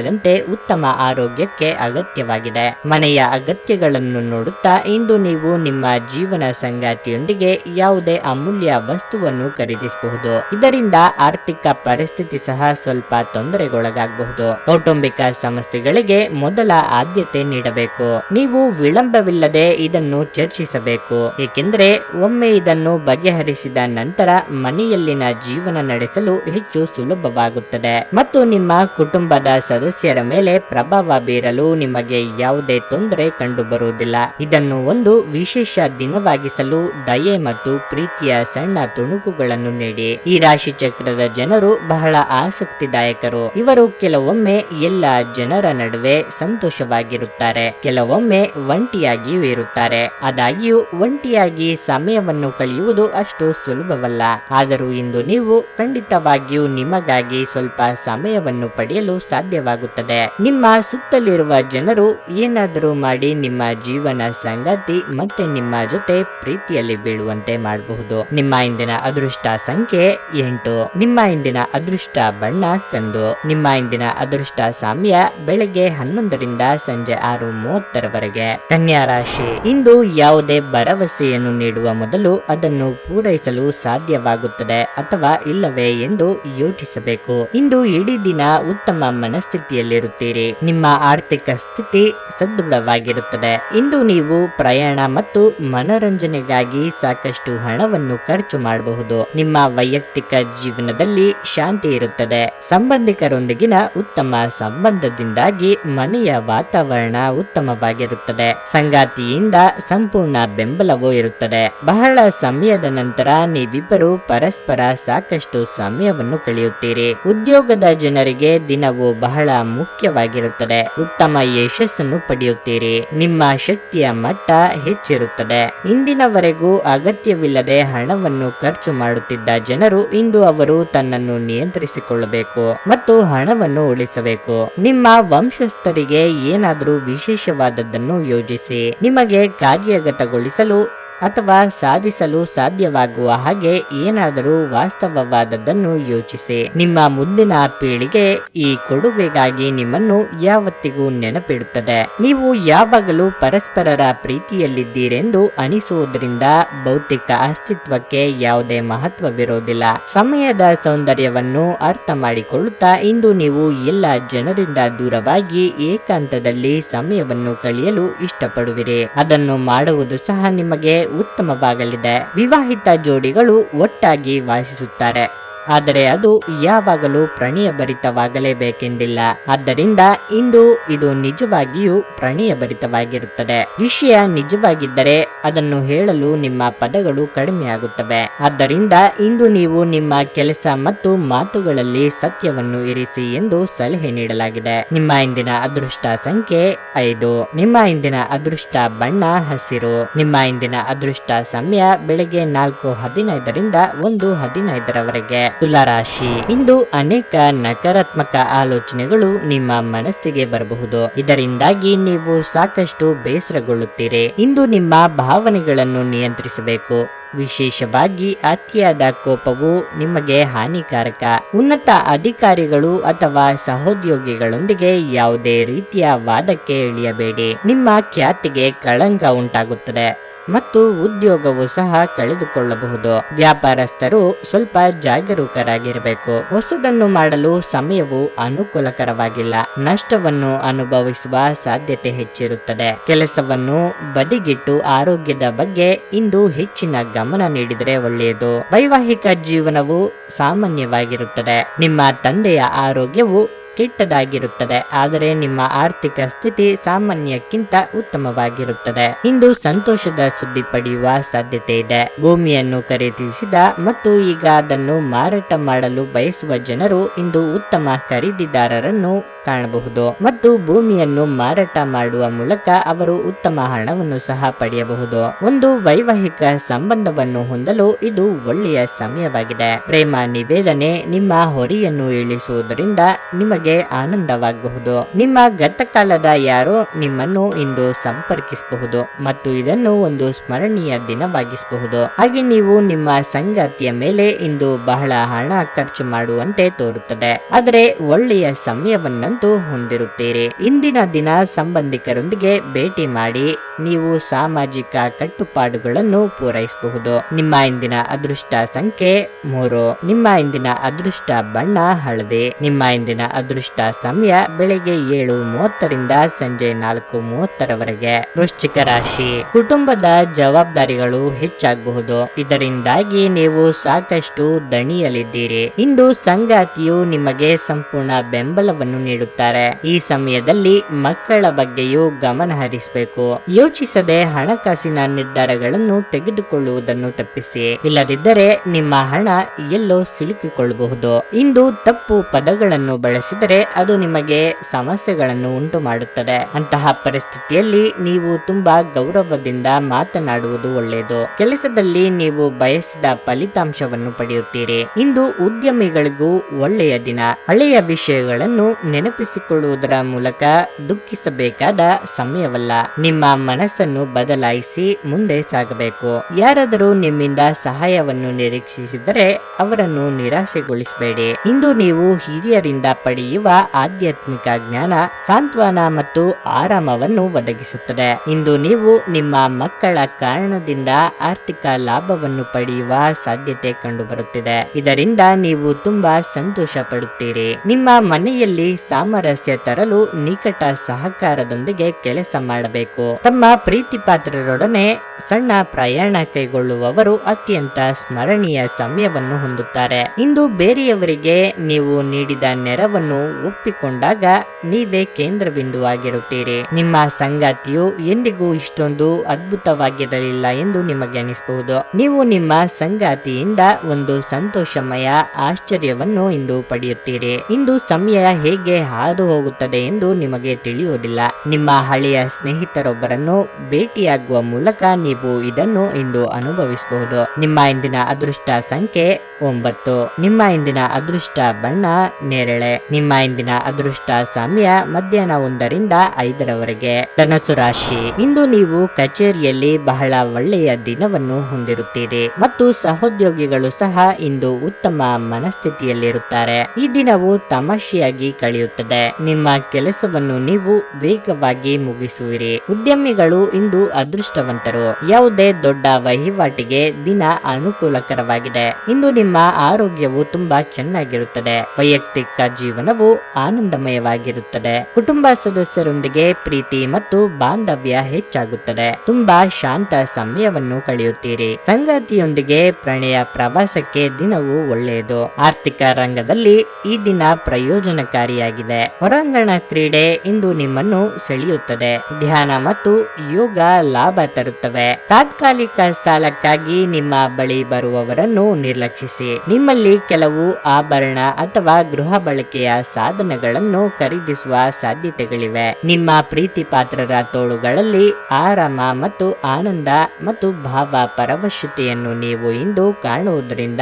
Speaker 1: ಬಂಡವಾಳದಂತೆ ಉತ್ತಮ ಆರೋಗ್ಯಕ್ಕೆ ಅಗತ್ಯವಾಗಿದೆ. ಮನೆಯ ಅಗತ್ಯಗಳನ್ನು ನೋಡುತ್ತಾ ಇಂದು ನೀವು ನಿಮ್ಮ ಜೀವನ ಸಂಗಾತಿಯೊಂದಿಗೆ ಯಾವುದೇ ಅಮೂಲ್ಯ ವಸ್ತುವನ್ನು ಖರೀದಿಸಬಹುದು. ಇದರಿಂದ ಆರ್ಥಿಕ ಪರಿಸ್ಥಿತಿ ಸಹ ಸ್ವಲ್ಪ ತೊಂದರೆಗೊಳಗಾಗಬಹುದು. ಕೌಟುಂಬಿಕ ಸಮಸ್ಯೆಗಳಿಗೆ ಮೊದಲ ಆದ್ಯತೆ ನೀಡಬೇಕು. ನೀವು ವಿಳಂಬವಿಲ್ಲದೆ ಇದನ್ನು ಚರ್ಚಿಸಬೇಕು. ಏಕೆಂದರೆ ಒಮ್ಮೆ ಇದನ್ನು ಬಗೆಹರಿಸಿದ ನಂತರ ಮನೆಯಲ್ಲಿನ ಜೀವನ ನಡೆಸಲು ಹೆಚ್ಚು ಸುಲಭವಾಗುತ್ತದೆ. ಮತ್ತು ನಿಮ್ಮ ಕುಟುಂಬದ ಸದಸ್ಯರ ಮೇಲೆ ಪ್ರಭಾವ ಬೀರಲು ನಿಮಗೆ ಯಾವುದೇ ತೊಂದರೆ ಕಂಡುಬರುವುದಿಲ್ಲ. ಇದನ್ನು ಒಂದು ವಿಶೇಷ ದಿನವಾಗಿಸಲು ದಯೆ ಮತ್ತು ಪ್ರೀತಿಯ ಸಣ್ಣ ತುಣುಕುಗಳನ್ನು ನೀಡಿ. ಈ ರಾಶಿ ಚಕ್ರದ ಜನರು ಬಹಳ ಆಸಕ್ತಿದಾಯಕರು. ಇವರು ಕೆಲವೊಮ್ಮೆ ಎಲ್ಲ ಜನರ ನಡುವೆ ಸಂತೋಷವಾಗಿರುತ್ತಾರೆ. ಕೆಲವೊಮ್ಮೆ ಒಂಟಿಯಾಗಿಯೂ ಇರುತ್ತಾರೆ. ಆದಾಗ್ಯೂ, ಒಂಟಿಯಾಗಿ ಸಮಯವನ್ನು ಕಳೆಯುವುದು ಅಷ್ಟು ಸುಲಭವಲ್ಲ. ಆದರೂ ಇಂದು ನೀವು ಖಂಡಿತವಾಗಿಯೂ ನಿಮಗಾಗಿ ಸ್ವಲ್ಪ ಸಮಯವನ್ನು ಪಡೆಯಲು ಸಾಧ್ಯವಾಗುತ್ತದೆ. ಸಾಧ್ಯವಾಗುತ್ತದೆ ನಿಮ್ಮ ಸುತ್ತಲಿರುವ ಜನರು ಏನಾದರೂ ಮಾಡಿ ನಿಮ್ಮ ಜೀವನ ಸಂಗಾತಿ ಮತ್ತೆ ನಿಮ್ಮ ಜೊತೆ ಪ್ರೀತಿಯಲ್ಲಿ ಬೀಳುವಂತೆ ಮಾಡಬಹುದು. ನಿಮ್ಮ ಇಂದಿನ ಅದೃಷ್ಟ ಸಂಖ್ಯೆ ಎಂಟು. ನಿಮ್ಮ ಇಂದಿನ ಅದೃಷ್ಟ ಬಣ್ಣ ಕಂದು. ನಿಮ್ಮ ಇಂದಿನ ಅದೃಷ್ಟ ಸಾಮ್ಯ ಬೆಳಗ್ಗೆ ಹನ್ನೊಂದರಿಂದ ಸಂಜೆ ಆರು ಮೂವತ್ತರವರೆಗೆ. ಕನ್ಯಾ ರಾಶಿ. ಇಂದು ಯಾವುದೇ ಭರವಸೆಯನ್ನು ನೀಡುವ ಮೊದಲು ಅದನ್ನು ಪೂರೈಸಲು ಸಾಧ್ಯವಾಗುತ್ತದೆ ಅಥವಾ ಇಲ್ಲವೇ ಎಂದು ಯೋಚಿಸಬೇಕು. ಇಂದು ಇಡೀ ದಿನ ಉತ್ತಮ ಮನಸ್ಥಿತಿಯಲ್ಲಿರುತ್ತೀರಿ ನಿಮ್ಮ ಆರ್ಥಿಕ ಸ್ಥಿತಿ ಸದೃಢವಾಗಿರುತ್ತದೆ. ಇಂದು ನೀವು ಪ್ರಯಾಣ ಮತ್ತು ಮನೋರಂಜನೆಗಾಗಿ ಸಾಕಷ್ಟು ಹಣವನ್ನು ಖರ್ಚು ಮಾಡಬಹುದು. ನಿಮ್ಮ ವೈಯಕ್ತಿಕ ಜೀವನದಲ್ಲಿ ಶಾಂತಿ ಇರುತ್ತದೆ. ಸಂಬಂಧಿಕರೊಂದಿಗಿನ ಉತ್ತಮ ಸಂಬಂಧದಿಂದಾಗಿ ಮನೆಯ ವಾತಾವರಣ ಉತ್ತಮವಾಗಿರುತ್ತದೆ. ಸಂಗಾತಿಯಿಂದ ಸಂಪೂರ್ಣ ಬೆಂಬಲವೂ ಇರುತ್ತದೆ. ಬಹಳ ಸಮಯದ ನಂತರ ನೀವಿಬ್ಬರು ಪರಸ್ಪರ ಸಾಕಷ್ಟು ಸಮಯವನ್ನು ಕಳೆಯುತ್ತೀರಿ. ಉದ್ಯೋಗದ ಜನರಿಗೆ ದಿನವು ಬಹಳ ಮುಖ್ಯವಾಗಿರುತ್ತದೆ. ಉತ್ತಮ ಯಶಸ್ಸನ್ನು ಪಡೆಯುತ್ತೀರಿ. ನಿಮ್ಮ ಶಕ್ತಿಯ ಮಟ್ಟ ಹೆಚ್ಚಿರುತ್ತದೆ. ಇಂದಿನವರೆಗೂ ಅಗತ್ಯವಿಲ್ಲದೆ ಹಣವನ್ನು ಖರ್ಚು ಮಾಡುತ್ತಿದ್ದ ಜನರು ಇಂದು ಅವರು ತನ್ನನ್ನು ನಿಯಂತ್ರಿಸಿಕೊಳ್ಳಬೇಕು ಮತ್ತು ಹಣವನ್ನು ಉಳಿಸಬೇಕು. ನಿಮ್ಮ ವಂಶಸ್ಥರಿಗೆ ಏನಾದರೂ ವಿಶೇಷವಾದದ್ದನ್ನು ಯೋಜಿಸಿ. ನಿಮಗೆ ಕಾರ್ಯಗತಗೊಳಿಸಲು ಅಥವಾ ಸಾಧಿಸಲು ಸಾಧ್ಯವಾಗುವ ಹಾಗೆ ಏನಾದರೂ ವಾಸ್ತವವಾದದ್ದನ್ನು ಯೋಚಿಸಿ. ನಿಮ್ಮ ಮುಂದಿನ ಪೀಳಿಗೆ ಈ ಕೊಡುಗೆಗಾಗಿ ನಿಮ್ಮನ್ನು ಯಾವತ್ತಿಗೂ ನೆನಪಿಡುತ್ತದೆ. ನೀವು ಯಾವಾಗಲೂ ಪರಸ್ಪರರ ಪ್ರೀತಿಯಲ್ಲಿದ್ದೀರೆಂದು ಅನಿಸುವುದರಿಂದ ಭೌತಿಕ ಅಸ್ತಿತ್ವಕ್ಕೆ ಯಾವುದೇ ಮಹತ್ವವಿರೋದಿಲ್ಲ ಸಮಯದ ಸೌಂದರ್ಯವನ್ನು ಅರ್ಥ ಮಾಡಿಕೊಳ್ಳುತ್ತಾ ಇಂದು ನೀವು ಎಲ್ಲ ಜನರಿಂದ ದೂರವಾಗಿ ಏಕಾಂತದಲ್ಲಿ ಸಮಯವನ್ನು ಕಳೆಯಲು ಇಷ್ಟಪಡುವಿರಿ. ಅದನ್ನು ಮಾಡುವುದು ಸಹ ನಿಮಗೆ ಉತ್ತಮವಾಗಲಿದೆ. ವಿವಾಹಿತ ಜೋಡಿಗಳು ಒಟ್ಟಾಗಿ ವಾಸಿಸುತ್ತಾರೆ. ಆದರೆ ಅದು ಯಾವಾಗಲೂ ಪ್ರಣಯಭರಿತವಾಗಲೇಬೇಕೆಂದಿಲ್ಲ. ಆದ್ದರಿಂದ ಇಂದು ಇದು ನಿಜವಾಗಿಯೂ ಪ್ರಣಯ ಭರಿತವಾಗಿರುತ್ತದೆ ವಿಷಯ ನಿಜವಾಗಿದ್ದರೆ ಅದನ್ನು ಹೇಳಲು ನಿಮ್ಮ ಪದಗಳು ಕಡಿಮೆಯಾಗುತ್ತವೆ. ಆದ್ದರಿಂದ ಇಂದು ನೀವು ನಿಮ್ಮ ಕೆಲಸ ಮತ್ತು ಮಾತುಗಳಲ್ಲಿ ಸತ್ಯವನ್ನು ಇರಿಸಿ ಎಂದು ಸಲಹೆ ನೀಡಲಾಗಿದೆ. ನಿಮ್ಮ ಇಂದಿನ ಅದೃಷ್ಟ ಸಂಖ್ಯೆ ಐದು. ನಿಮ್ಮ ಇಂದಿನ ಅದೃಷ್ಟ ಬಣ್ಣ ಹಸಿರು. ನಿಮ್ಮ ಇಂದಿನ ಅದೃಷ್ಟ ಸಮಯ ಬೆಳಗ್ಗೆ ನಾಲ್ಕು ಹದಿನೈದರಿಂದ ಒಂದು ಹದಿನೈದರವರೆಗೆ. ತುಲಾರಾಶಿ ಇಂದು ಅನೇಕ ನಕಾರಾತ್ಮಕ ಆಲೋಚನೆಗಳು ನಿಮ್ಮ ಮನಸ್ಸಿಗೆ ಬರಬಹುದು. ಇದರಿಂದಾಗಿ ನೀವು ಸಾಕಷ್ಟು ಬೇಸರಗೊಳ್ಳುತ್ತೀರಿ. ಇಂದು ನಿಮ್ಮ ಭಾವನೆಗಳನ್ನು ನಿಯಂತ್ರಿಸಬೇಕು. ವಿಶೇಷವಾಗಿ ಅತಿಯಾದ ಕೋಪವು ನಿಮಗೆ ಹಾನಿಕಾರಕ. ಉನ್ನತ ಅಧಿಕಾರಿಗಳು ಅಥವಾ ಸಹೋದ್ಯೋಗಿಗಳೊಂದಿಗೆ ಯಾವುದೇ ರೀತಿಯ ವಾದಕ್ಕೆ ಇಳಿಯಬೇಡಿ. ನಿಮ್ಮ ಖ್ಯಾತಿಗೆ ಕಳಂಕ ಉಂಟಾಗುತ್ತದೆ. ಮತ್ತು ಉದ್ಯೋಗವು ಸಹ ಕಳೆದುಕೊಳ್ಳಬಹುದು. ವ್ಯಾಪಾರಸ್ಥರು ಸ್ವಲ್ಪ ಜಾಗರೂಕರಾಗಿರಬೇಕು. ಹೊಸದನ್ನು ಮಾಡಲು ಸಮಯವು ಅನುಕೂಲಕರವಾಗಿಲ್ಲ. ನಷ್ಟವನ್ನು ಅನುಭವಿಸುವ ಸಾಧ್ಯತೆ ಹೆಚ್ಚಿರುತ್ತದೆ. ಕೆಲಸವನ್ನು ಬದಿಗಿಟ್ಟು ಆರೋಗ್ಯದ ಬಗ್ಗೆ ಇಂದು ಹೆಚ್ಚಿನ ಗಮನ ನೀಡಿದರೆ ಒಳ್ಳೆಯದು. ವೈವಾಹಿಕ ಜೀವನವು ಸಾಮಾನ್ಯವಾಗಿರುತ್ತದೆ. ನಿಮ್ಮ ತಂದೆಯ ಆರೋಗ್ಯವು ಕೆಟ್ಟದಾಗಿರುತ್ತದೆ. ಆದರೆ ನಿಮ್ಮ ಆರ್ಥಿಕ ಸ್ಥಿತಿ ಸಾಮಾನ್ಯಕ್ಕಿಂತ ಉತ್ತಮವಾಗಿರುತ್ತದೆ. ಇಂದು ಸಂತೋಷದ ಸುದ್ದಿ ಪಡೆಯುವ ಸಾಧ್ಯತೆ ಇದೆ. ಭೂಮಿಯನ್ನು ಖರೀದಿಸಿದ ಮತ್ತು ಈಗ ಅದನ್ನು ಮಾರಾಟ ಮಾಡಲು ಬಯಸುವ ಜನರು ಇಂದು ಉತ್ತಮ ಖರೀದಿದಾರರನ್ನು ಕಾಣಬಹುದು. ಮತ್ತು ಭೂಮಿಯನ್ನು ಮಾರಾಟ ಮಾಡುವ ಮೂಲಕ ಅವರು ಉತ್ತಮ ಹಣವನ್ನು ಸಹ ಪಡೆಯಬಹುದು. ಒಂದು ವೈವಾಹಿಕ ಸಂಬಂಧವನ್ನು ಹೊಂದಲು ಇದು ಒಳ್ಳೆಯ ಸಮಯವಾಗಿದೆ. ಪ್ರೇಮ ನಿವೇದನೆ ನಿಮ್ಮ ಹೊರೆಯನ್ನು ಇಳಿಸುವುದರಿಂದ ನಿಮಗೆ ಆನಂದವಾಗಬಹುದು. ನಿಮ್ಮ ಗತಕಾಲದ ಯಾರೋ ನಿಮ್ಮನ್ನು ಇಂದು ಸಂಪರ್ಕಿಸಬಹುದು ಮತ್ತು ಇದನ್ನು ಒಂದು ಸ್ಮರಣೀಯ ದಿನವಾಗಿಸಬಹುದು. ಹಾಗೆ ನೀವು ನಿಮ್ಮ ಸಂಗಾತಿಯ ಮೇಲೆ ಇಂದು ಬಹಳ ಹಣ ಖರ್ಚು ಮಾಡುವಂತೆ ತೋರುತ್ತದೆ. ಆದರೆ ಒಳ್ಳೆಯ ಸಮಯವನ್ನಂತೂ ಹೊಂದಿರುತ್ತೀರಿ. ಇಂದಿನ ದಿನ ಸಂಬಂಧಿಕರೊಂದಿಗೆ ಭೇಟಿ ಮಾಡಿ ನೀವು ಸಾಮಾಜಿಕ ಕಟ್ಟುಪಾಡುಗಳನ್ನು ಪೂರೈಸಬಹುದು. ನಿಮ್ಮ ಇಂದಿನ ಅದೃಷ್ಟ ಸಂಖ್ಯೆ ಮೂರು. ನಿಮ್ಮ ಇಂದಿನ ಅದೃಷ್ಟ ಬಣ್ಣ ಹಳದಿ. ನಿಮ್ಮ ಇಂದಿನ ಅದೃಷ್ಟ ಸಮಯ ಬೆಳಿಗ್ಗೆ ಏಳು ಮೂವತ್ತರಿಂದ ಸಂಜೆ ನಾಲ್ಕು ಮೂವತ್ತರವರೆಗೆ. ವೃಶ್ಚಿಕ ರಾಶಿ. ಕುಟುಂಬದ ಜವಾಬ್ದಾರಿಗಳು ಹೆಚ್ಚಾಗಬಹುದು. ಇದರಿಂದಾಗಿ ನೀವು ಸಾಕಷ್ಟು ದಣಿಯಲಿದ್ದೀರಿ. ಇಂದು ಸಂಗಾತಿಯು ನಿಮಗೆ ಸಂಪೂರ್ಣ ಬೆಂಬಲವನ್ನು ನೀಡುತ್ತಾರೆ. ಈ ಸಮಯದಲ್ಲಿ ಮಕ್ಕಳ ಬಗ್ಗೆಯೂ ಗಮನ ಹರಿಸಬೇಕು. ಯೋಚಿಸದೆ ಹಣಕಾಸಿನ ನಿರ್ಧಾರಗಳನ್ನು ತೆಗೆದುಕೊಳ್ಳುವುದನ್ನು ತಪ್ಪಿಸಿ. ಇಲ್ಲದಿದ್ದರೆ ನಿಮ್ಮ ಹಣ ಎಲ್ಲೋ ಸಿಲುಕಿಕೊಳ್ಳಬಹುದು. ಇಂದು ತಪ್ಪು ಪದಗಳನ್ನು ಬಳಸಿದ ಇಲ್ಲದಿದ್ದರೆ ಅದು ನಿಮಗೆ ಸಮಸ್ಯೆಗಳನ್ನು ಉಂಟು ಮಾಡುತ್ತದೆ ಅಂತಹ ಪರಿಸ್ಥಿತಿಯಲ್ಲಿ ನೀವು ತುಂಬಾ ಗೌರವದಿಂದ ಮಾತನಾಡುವುದು ಒಳ್ಳೆಯದು. ಕೆಲಸದಲ್ಲಿ ನೀವು ಬಯಸಿದ ಫಲಿತಾಂಶವನ್ನು ಪಡೆಯುತ್ತೀರಿ. ಇಂದು ಉದ್ಯಮಿಗಳಿಗೂ ಒಳ್ಳೆಯ ದಿನ. ಹಳೆಯ ವಿಷಯಗಳನ್ನು ನೆನಪಿಸಿಕೊಳ್ಳುವುದರ ಮೂಲಕ ದುಃಖಿಸಬೇಕಾದ ಸಮಯವಲ್ಲ. ನಿಮ್ಮ ಮನಸ್ಸನ್ನು ಬದಲಾಯಿಸಿ ಮುಂದೆ ಸಾಗಬೇಕು. ಯಾರಾದರೂ ನಿಮ್ಮಿಂದ ಸಹಾಯವನ್ನು ನಿರೀಕ್ಷಿಸಿದರೆ ಅವರನ್ನು ನಿರಾಶೆಗೊಳಿಸಬೇಡಿ. ಇಂದು ನೀವು ಹಿರಿಯರಿಂದ ಪಡೆಯುವ ಆಧ್ಯಾತ್ಮಿಕ ಜ್ಞಾನ, ಸಾಂತ್ವನ ಮತ್ತು ಆರಾಮವನ್ನು ಒದಗಿಸುತ್ತದೆ. ಇಂದು ನೀವು ನಿಮ್ಮ ಮಕ್ಕಳ ಕಾರಣದಿಂದ ಆರ್ಥಿಕ ಲಾಭವನ್ನು ಪಡೆಯುವ ಸಾಧ್ಯತೆ ಕಂಡುಬರುತ್ತಿದೆ. ಇದರಿಂದ ನೀವು ತುಂಬಾ ಸಂತೋಷ ಪಡುತ್ತೀರಿ. ನಿಮ್ಮ ಮನೆಯಲ್ಲಿ ಸಾಮರಸ್ಯ ತರಲು ನಿಕಟ ಸಹಕಾರದೊಂದಿಗೆ ಕೆಲಸ ಮಾಡಬೇಕು. ತಮ್ಮ ಪ್ರೀತಿಪಾತ್ರರೊಡನೆ ಸಣ್ಣ ಪ್ರಯಾಣ ಕೈಗೊಳ್ಳುವವರು ಅತ್ಯಂತ ಸ್ಮರಣೀಯ ಸಮಯವನ್ನು ಹೊಂದುತ್ತಾರೆ. ಇಂದು ಬೇರೆಯವರಿಗೆ ನೀವು ನೀಡಿದ ನೆರವನ್ನು ಒಪ್ಪಿಕೊಂಡಾಗ ನೀವೇ ಕೇಂದ್ರ ಬಿಂದುವಾಗಿರುತ್ತೀರಿ ನಿಮ್ಮ ಸಂಗಾತಿಯು ಎಂದಿಗೂ ಇಷ್ಟೊಂದು ಅದ್ಭುತವಾಗಿರಲಿಲ್ಲ ಎಂದು ನಿಮಗೆ ಅನಿಸಬಹುದು ನೀವು ನಿಮ್ಮ ಸಂಗಾತಿಯಿಂದ ಒಂದು ಸಂತೋಷಮಯ ಆಶ್ಚರ್ಯವನ್ನು ಇಂದು ಪಡೆಯುತ್ತೀರಿ. ಇಂದು ಸಮಯ ಹೇಗೆ ಹಾದು ಹೋಗುತ್ತದೆ ಎಂದು ನಿಮಗೆ ತಿಳಿಯುವುದಿಲ್ಲ. ನಿಮ್ಮ ಹಳೆಯ ಸ್ನೇಹಿತರೊಬ್ಬರನ್ನು ಭೇಟಿಯಾಗುವ ಮೂಲಕ ನೀವು ಇದನ್ನು ಇಂದು ಅನುಭವಿಸಬಹುದು. ನಿಮ್ಮ ಇಂದಿನ ಅದೃಷ್ಟ ಸಂಖ್ಯೆ ಒಂಬತ್ತು. ನಿಮ್ಮ ಇಂದಿನ ಅದೃಷ್ಟ ಬಣ್ಣ ನೇರಳೆ. ನಿಮ್ಮ ಇಂದಿನ ಅದೃಷ್ಟ ಸಮಯ ಮಧ್ಯಾಹ್ನ ಒಂದರಿಂದ ಐದರವರೆಗೆ. ಧನಸು ರಾಶಿ. ಇಂದು ನೀವು ಕಚೇರಿಯಲ್ಲಿ ಬಹಳ ಒಳ್ಳೆಯ ದಿನವನ್ನು ಹೊಂದಿರುತ್ತೀರಿ ಮತ್ತು ಸಹೋದ್ಯೋಗಿಗಳು ಸಹ ಇಂದು ಉತ್ತಮ ಮನಸ್ಥಿತಿಯಲ್ಲಿರುತ್ತಾರೆ. ಈ ದಿನವು ತಮಾಷೆಯಾಗಿ ಕಳೆಯುತ್ತದೆ. ನಿಮ್ಮ ಕೆಲಸವನ್ನು ನೀವು ವೇಗವಾಗಿ ಮುಗಿಸುವಿರಿ. ಉದ್ಯಮಿಗಳು ಇಂದು ಅದೃಷ್ಟವಂತರು. ಯಾವುದೇ ದೊಡ್ಡ ವಹಿವಾಟಿಗೆ ದಿನ ಅನುಕೂಲಕರವಾಗಿದೆ. ಇಂದು ನಿಮ್ಮ ಆರೋಗ್ಯವು ತುಂಬಾ ಚೆನ್ನಾಗಿರುತ್ತದೆ. ವೈಯಕ್ತಿಕ ಜೀವನವು ಆನಂದಮಯವಾಗಿರುತ್ತದೆ. ಕುಟುಂಬ ಸದಸ್ಯರೊಂದಿಗೆ ಪ್ರೀತಿ ಮತ್ತು ಬಾಂಧವ್ಯ ಹೆಚ್ಚಾಗುತ್ತದೆ. ತುಂಬಾ ಶಾಂತ ಸಮಯವನ್ನು ಕಳೆಯುತ್ತೀರಿ. ಸಂಗಾತಿಯೊಂದಿಗೆ ಪ್ರಣಯ ಪ್ರವಾಸಕ್ಕೆ ದಿನವು ಒಳ್ಳೆಯದು. ಆರ್ಥಿಕ ರಂಗದಲ್ಲಿ ಈ ದಿನ ಪ್ರಯೋಜನಕಾರಿಯಾಗಿದೆ. ಹೊರಾಂಗಣ ಕ್ರೀಡೆ ಇಂದು ನಿಮ್ಮನ್ನು ಸೆಳೆಯುತ್ತದೆ. ಧ್ಯಾನ ಮತ್ತು ಯೋಗ ಲಾಭ ತರುತ್ತವೆ. ತಾತ್ಕಾಲಿಕ ಸಾಲಕ್ಕಾಗಿ ನಿಮ್ಮ ಬಳಿ ಬರುವವರನ್ನು ನಿರ್ಲಕ್ಷಿಸಿ. ನಿಮ್ಮಲ್ಲಿ ಕೆಲವು ಆಭರಣ ಅಥವಾ ಗೃಹ ಬಳಕೆಯ ಸಾಧನಗಳನ್ನು ಖರೀದಿಸುವ ಸಾಧ್ಯತೆಗಳಿವೆ. ನಿಮ್ಮ ಪ್ರೀತಿ ಪಾತ್ರರ ತೋಳುಗಳಲ್ಲಿ ಆರಾಮ ಮತ್ತು ಆನಂದ ಮತ್ತು ಭಾವ ಪರವಶತೆಯನ್ನು ನೀವು ಇಂದು ಕಾಣುವುದರಿಂದ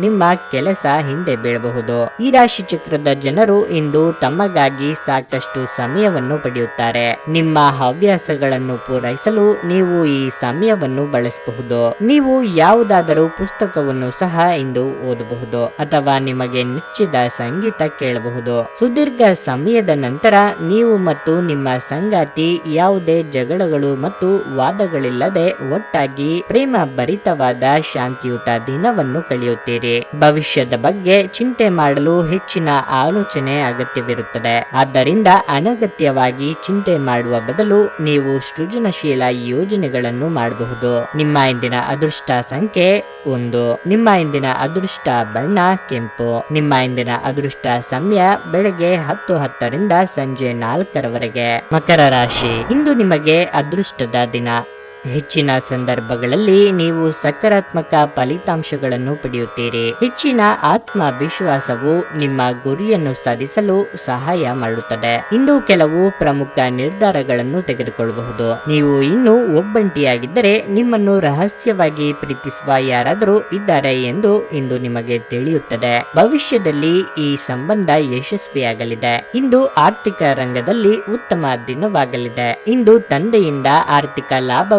Speaker 1: ನಿಮ್ಮ ಕೆಲಸ ಹಿಂದೆ ಬೀಳಬಹುದು. ಈ ರಾಶಿ ಚಕ್ರದ ಜನರು ಇಂದು ತಮಗಾಗಿ ಸಾಕಷ್ಟು ಸಮಯವನ್ನು ಪಡೆಯುತ್ತಾರೆ. ನಿಮ್ಮ ಹವ್ಯಾಸಗಳನ್ನು ಪೂರೈಸಲು ನೀವು ಈ ಸಮಯವನ್ನು ಬಳಸಬಹುದು. ನೀವು ಯಾವುದಾದರೂ ಪುಸ್ತಕವನ್ನು ಸಹ ಇಂದು ಓದಬಹುದು ಅಥವಾ ನಿಮಗೆ ನೆಚ್ಚಿದ ಸಂಗೀತ ಕೇಳಬಹುದು. ಸುದೀರ್ಘ ಸಮಯದ ನಂತರ ನೀವು ಮತ್ತು ನಿಮ್ಮ ಸಂಗಾತಿ ಯಾವುದೇ ಜಗಳಗಳು ಮತ್ತು ವಾದಗಳಿಲ್ಲದೆ ಒಟ್ಟಾಗಿ ಪ್ರೇಮ ಭರಿತವಾದ ಶಾಂತಿಯುತ ದಿನವನ್ನು ಕಳೆಯುತ್ತೀರಿ. ಭವಿಷ್ಯದ ಬಗ್ಗೆ ಚಿಂತೆ ಮಾಡಲು ಹೆಚ್ಚಿನ ಆಲೋಚನೆ ಅಗತ್ಯವಿರುತ್ತದೆ. ಆದ್ದರಿಂದ ಅನಗತ್ಯವಾಗಿ ಚಿಂತೆ ಮಾಡುವ ಬದಲು ನೀವು ಸೃಜನಶೀಲ ಯೋಜನೆಗಳನ್ನು ಮಾಡಬಹುದು. ನಿಮ್ಮ ಇಂದಿನ ಅದೃಷ್ಟ ಸಂಖ್ಯೆ ಒಂದು. ನಿಮ್ಮ ಇಂದಿನ ಅದೃಷ್ಟ ಬಣ್ಣ ಕೆಂಪು. ನಿಮ್ಮ ಇಂದಿನ ಅದೃಷ್ಟ ಸಮಯ ಬೆಳಗ್ಗೆ ಹತ್ತು ಹತ್ತರಿಂದ ಸಂಜೆ ನಾಲ್ಕರವರೆಗೆ. ಮಕರ ರಾಶಿ. ಇಂದು ನಿಮಗೆ ಅದೃಷ್ಟದ ದಿನ. ಹೆಚ್ಚಿನ ಸಂದರ್ಭಗಳಲ್ಲಿ ನೀವು ಸಕಾರಾತ್ಮಕ ಫಲಿತಾಂಶಗಳನ್ನು ಪಡೆಯುತ್ತೀರಿ. ಹೆಚ್ಚಿನ ಆತ್ಮವಿಶ್ವಾಸವು ನಿಮ್ಮ ಗುರಿಯನ್ನು ಸಾಧಿಸಲು ಸಹಾಯ ಮಾಡುತ್ತದೆ. ಇಂದು ಕೆಲವು ಪ್ರಮುಖ ನಿರ್ಧಾರಗಳನ್ನು ತೆಗೆದುಕೊಳ್ಳಬಹುದು. ನೀವು ಇನ್ನೂ ಒಬ್ಬಂಟಿಯಾಗಿದ್ದರೆ ನಿಮ್ಮನ್ನು ರಹಸ್ಯವಾಗಿ ಪ್ರೀತಿಸುವ ಯಾರಾದರೂ ಇದ್ದಾರೆ ಎಂದು ಇಂದು ನಿಮಗೆ ತಿಳಿಯುತ್ತದೆ. ಭವಿಷ್ಯದಲ್ಲಿ ಈ ಸಂಬಂಧ ಯಶಸ್ವಿಯಾಗಲಿದೆ. ಇಂದು ಆರ್ಥಿಕ ರಂಗದಲ್ಲಿ ಉತ್ತಮ ದಿನವಾಗಲಿದೆ. ಇಂದು ತಂದೆಯಿಂದ ಆರ್ಥಿಕ